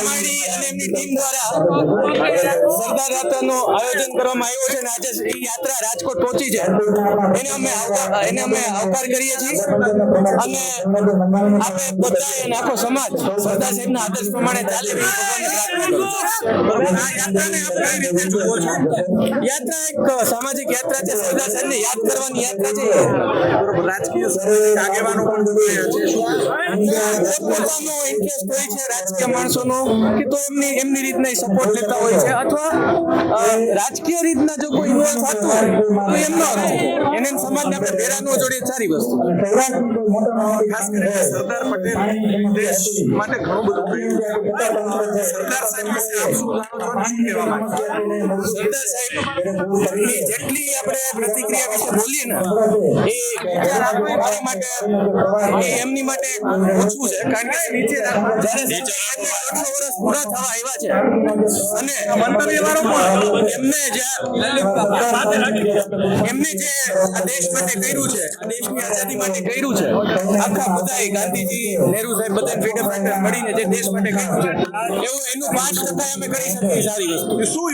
ખમાડી અને એમની ટીમ દ્વારા સરદાર યાત્રાનું આયોજન કરવામાં આવ્યું છે અને આજે એ યાત્રા રાજકોટ પહોંચી છે. એને અમે એને અમે આવકાર કરીએ છીએ. અને આપણે બધા અને આખો સમાજ સરદાર સાહેબના આદર્શ પ્રમાણે ચાલે? યાત્રા એક સામાજિક યાત્રા છે. સરદાર સાહેબને યાદ કરવાની યાત્રા છે. રાજકીય આગેવાનો પણ જોડાયા છે. શું પોતપોતાનો ઇન્ટરેસ્ટ હોય છે રાજકીય માણસોનો. કે તો એમની એમની રીતના સપોર્ટ લેતા હોય છે અથવા રાજકીય રીતના જો કોઈ ઇન્વોલ્વ થતું હોય, તો એમનો હક. એને એમ સમાજને આપણે ભેરા ન જોડીએ સારી વસ્તુ. ખાસ કરીને સરદાર પટેલ દેશ માટે ઘણું બધું કર્યું સરદાર સાહેબ પાસે આપ કહેવા માંગો સરદાર સાહેબ જેટલી આપણે પ્રતિક્રિયા વિશે બોલીએ ને, એ વિચાર આપવા મારી માટે એમની માટે ઓછું છે. કારણ કે નીચે જ્યારે વર્ષ પૂરા થવા આવ્યા છે. અને મંતવ્યવાળો પણ. એમને જે એમને જે આ દેશ માટે કર્યું છે આ દેશની આઝાદી માટે કર્યું છે આખા બધાએ ગાંધીજી નહેરુ સાહેબ બધા ફ્રીડમ ફાઈટર મળીને જે દેશ માટે કર્યું છે એવું એનું પાંચ ટકા અમે કરી શકીએ સારી વસ્તુ. શું